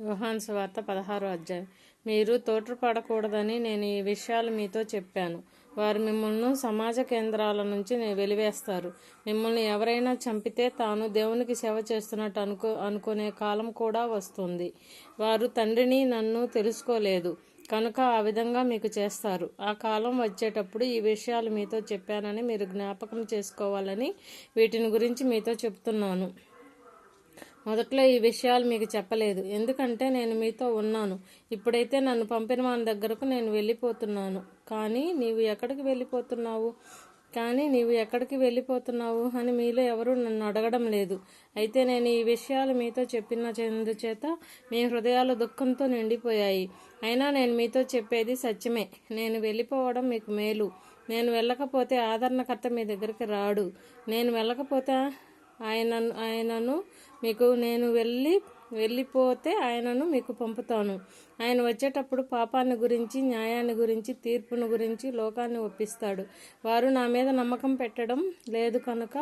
యోహాన్ వార్త పదహారో అధ్యాయం. మీరు తోటపడకూడదని నేను ఈ విషయాలు మీతో చెప్పాను. వారు మిమ్మల్ని సమాజ కేంద్రాల నుంచి వెలివేస్తారు. మిమ్మల్ని ఎవరైనా చంపితే తాను దేవునికి సేవ చేస్తున్నట్టు అనుకో అనుకునే కాలం కూడా వస్తుంది. వారు తండ్రిని నన్ను తెలుసుకోలేదు. కనుక ఆ విధంగా మీకు చేస్తారు. ఆ కాలం వచ్చేటప్పుడు ఈ విషయాలు మీతో చెప్పానని మీరు జ్ఞాపకం చేసుకోవాలని వీటిని గురించి మీతో చెప్తున్నాను. మొదట్లో ఈ విషయాలు మీకు చెప్పలేదు. ఎందుకంటే నేను మీతో ఉన్నాను. ఇప్పుడైతే నన్ను పంపిన వాని దగ్గరకు నేను వెళ్ళిపోతున్నాను. కానీ నీవు ఎక్కడికి వెళ్ళిపోతున్నావు? కానీ నీవు ఎక్కడికి వెళ్ళిపోతున్నావు అని మీలో ఎవరు నన్ను అడగడం లేదు. అయితే నేను ఈ విషయాలు మీతో చెప్పిన చేత మీ హృదయాలు దుఃఖంతో నిండిపోయాయి. అయినా నేను మీతో చెప్పేది సత్యమే. నేను వెళ్ళిపోవడం మీకు మేలు. నేను వెళ్ళకపోతే ఆదరణకర్త మీ దగ్గరికి రాడు. నేను వెళ్ళకపోతే ఆయన ఆయనను మీకు నేను వెళ్ళి వెళ్ళిపోతే ఆయనను మీకు పంపుతాను. ఆయన వచ్చేటప్పుడు పాపాన్ని గురించి న్యాయాన్ని గురించి తీర్పును గురించి లోకాన్ని ఒప్పిస్తాడు. వారు నా మీద నమ్మకం పెట్టడం లేదు కనుక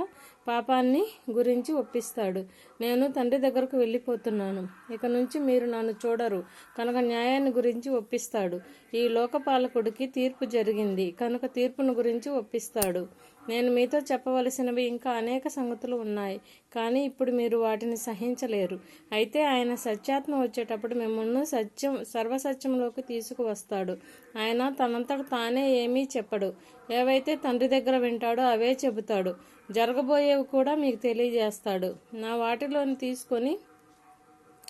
పాపాన్ని గురించి ఒప్పిస్తాడు. నేను తండ్రి దగ్గరకు వెళ్ళిపోతున్నాను. ఇక నుంచి మీరు నన్ను చూడరు. కనుక న్యాయాన్ని గురించి ఒప్పిస్తాడు. ఈ లోకపాలకుడికి తీర్పు జరిగింది. కనుక తీర్పును గురించి ఒప్పిస్తాడు. నేను మీతో చెప్పవలసినవి ఇంకా అనేక సంగతులు ఉన్నాయి కానీ ఇప్పుడు మీరు వాటిని సహించలేరు. అయితే ఆయన సత్యాత్మ వచ్చేటప్పుడు మిమ్మల్ని సత్యం సర్వసత్యంలోకి తీసుకువస్తాడు. ఆయన తనంతట తానే ఏమీ చెప్పడు. ఏవైతే తండ్రి దగ్గర వింటాడో అవే చెబుతాడు. జరగబోయేవి కూడా మీకు తెలియజేస్తాడు. నా వాటిలోని తీసుకొని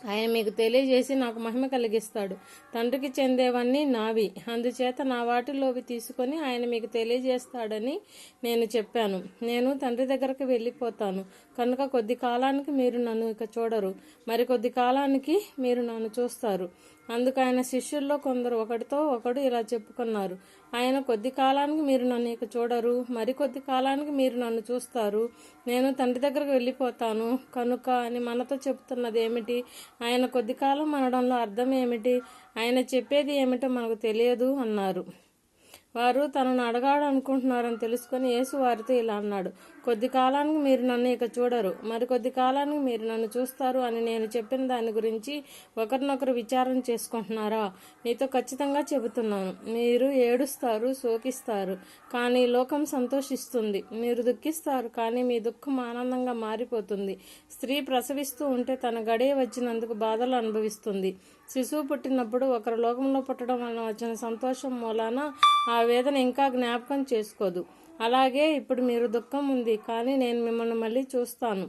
ఆయన మీకు తెలియజేసి నాకు మహిమ కలిగిస్తాడు. తండ్రికి చెందేవన్నీ నావి. అందుచేత నా వాటిలోవి తీసుకొని ఆయన మీకు తెలియజేస్తాడని నేను చెప్పాను. నేను తండ్రి దగ్గరకు వెళ్ళిపోతాను. కనుక కొద్ది కాలానికి మీరు నన్ను ఇక చూడరు. మరి కొద్ది కాలానికి మీరు నన్ను చూస్తారు. అందుకు ఆయన శిష్యుల్లో కొందరు ఒకటితో ఒకడు ఇలా చెప్పుకున్నారు. ఆయన కొద్ది కాలానికి మీరు నన్ను ఇక చూడరు. మరి కొద్ది కాలానికి మీరు నన్ను చూస్తారు. నేను తండ్రి దగ్గరకు వెళ్ళిపోతాను. కనుక అని మనతో చెప్తున్నది ఏమిటి ఆయన కొద్ది కాలం అనడంలో అర్థం ఏమిటి? ఆయన చెప్పేది ఏమిటో మనకు తెలియదు అన్నారు. వారు తనను అడగాలనుకుంటున్నారని తెలుసుకొని యేసు వారితో ఇలా అన్నాడు కొద్ది కాలానికి మీరు నన్ను ఇక చూడరు. మరి కొద్ది కాలానికి మీరు నన్ను చూస్తారు అని నేను చెప్పిన దాని గురించి ఒకరినొకరు విచారణ చేసుకుంటున్నారా? మీతో ఖచ్చితంగా చెబుతున్నాను. మీరు ఏడుస్తారు శోకిస్తారు కానీ లోకం సంతోషిస్తుంది. మీరు దుఃఖిస్తారు కానీ మీ దుఃఖం ఆనందంగా మారిపోతుంది. స్త్రీ ప్రసవిస్తూ ఉంటే తన గడియ వచ్చినందుకు బాధలు అనుభవిస్తుంది. శిశువు పుట్టినప్పుడు ఒకరు లోకంలో పుట్టడం వలన వచ్చిన సంతోషం మూలాన ఆ వేదన ఇంకా జ్ఞాపకం చేసుకోదు. అలాగే ఇప్పుడు మీరు దుఃఖం ఉంది కానీ నేను మిమ్మల్ని మళ్ళీ చూస్తాను.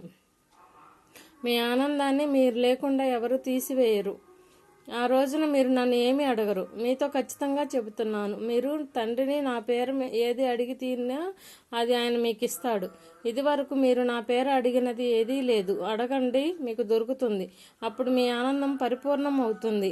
మీ ఆనందాన్ని మీరు లేకుండా ఎవరు తీసివేయరు. ఆ రోజున మీరు నన్ను ఏమీ అడగరు. మీతో ఖచ్చితంగా చెబుతున్నాను. మీరు తండ్రిని నా పేరు ఏది అడిగి తీరినా అది ఆయన మీకు ఇస్తాడు ఇది వరకు మీరు నా పేరు అడిగినది ఏదీ లేదు. అడగండి మీకు దొరుకుతుంది. అప్పుడు మీ ఆనందం పరిపూర్ణం అవుతుంది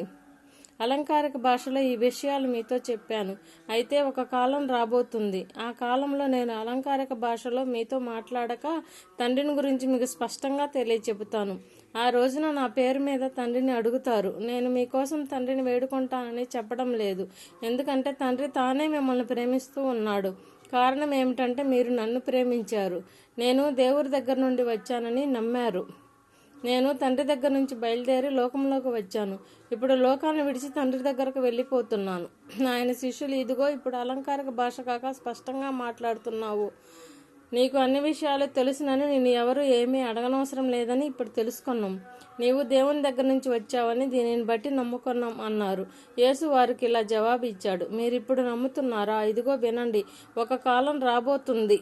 అలంకారిక భాషలో ఈ విషయాలు మీతో చెప్పాను. అయితే ఒక కాలం రాబోతుంది. ఆ కాలంలో నేను అలంకారిక భాషలో మీతో మాట్లాడక తండ్రిని గురించి మీకు స్పష్టంగా తెలియచెబుతాను. ఆ రోజున నా పేరు మీద తండ్రిని అడుగుతారు. నేను మీకోసం తండ్రిని వేడుకుంటానని చెప్పడం లేదు. ఎందుకంటే తండ్రి తానే మిమ్మల్ని ప్రేమిస్తూ ఉన్నాడు. కారణం ఏమిటంటే మీరు నన్ను ప్రేమించారు. నేను దేవుడి దగ్గర నుండి వచ్చానని నమ్మారు. నేను తండ్రి దగ్గర నుంచి బయలుదేరి లోకంలోకి వచ్చాను. ఇప్పుడు లోకాన్ని విడిచి తండ్రి దగ్గరకు వెళ్ళిపోతున్నాను. ఆయన శిష్యులు ఇదిగో ఇప్పుడు అలంకారిక భాష కాక స్పష్టంగా మాట్లాడుతున్నావు. నీకు అన్ని విషయాలు తెలుసునని నేను ఎవరు ఏమీ అడగనవసరం లేదని ఇప్పుడు తెలుసుకున్నాం. నీవు దేవుని దగ్గర నుంచి వచ్చావని దీనిని బట్టి నమ్ముకున్నాం అన్నారు. యేసు వారికి ఇలా జవాబు ఇచ్చాడు. మీరు ఇప్పుడు నమ్ముతున్నారా? ఇదిగో వినండి. ఒక కాలం రాబోతుంది.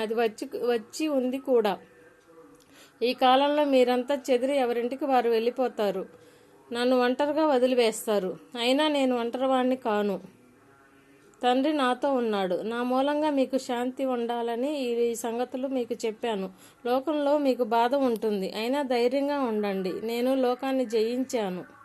అది వచ్చి వచ్చి ఉంది కూడా. ఈ కాలంలో మీరంతా చెదిరి ఎవరింటికి వారు వెళ్ళిపోతారు. నన్ను ఒంటరిగా వదిలివేస్తారు. అయినా నేను ఒంటరివాణ్ణి కాను. తండ్రి నాతో ఉన్నాడు. నా మూలంగా మీకు శాంతి ఉండాలని ఈ సంగతులు మీకు చెప్పాను. లోకంలో మీకు బాధ ఉంటుంది. అయినా ధైర్యంగా ఉండండి. నేను లోకాన్ని జయించాను.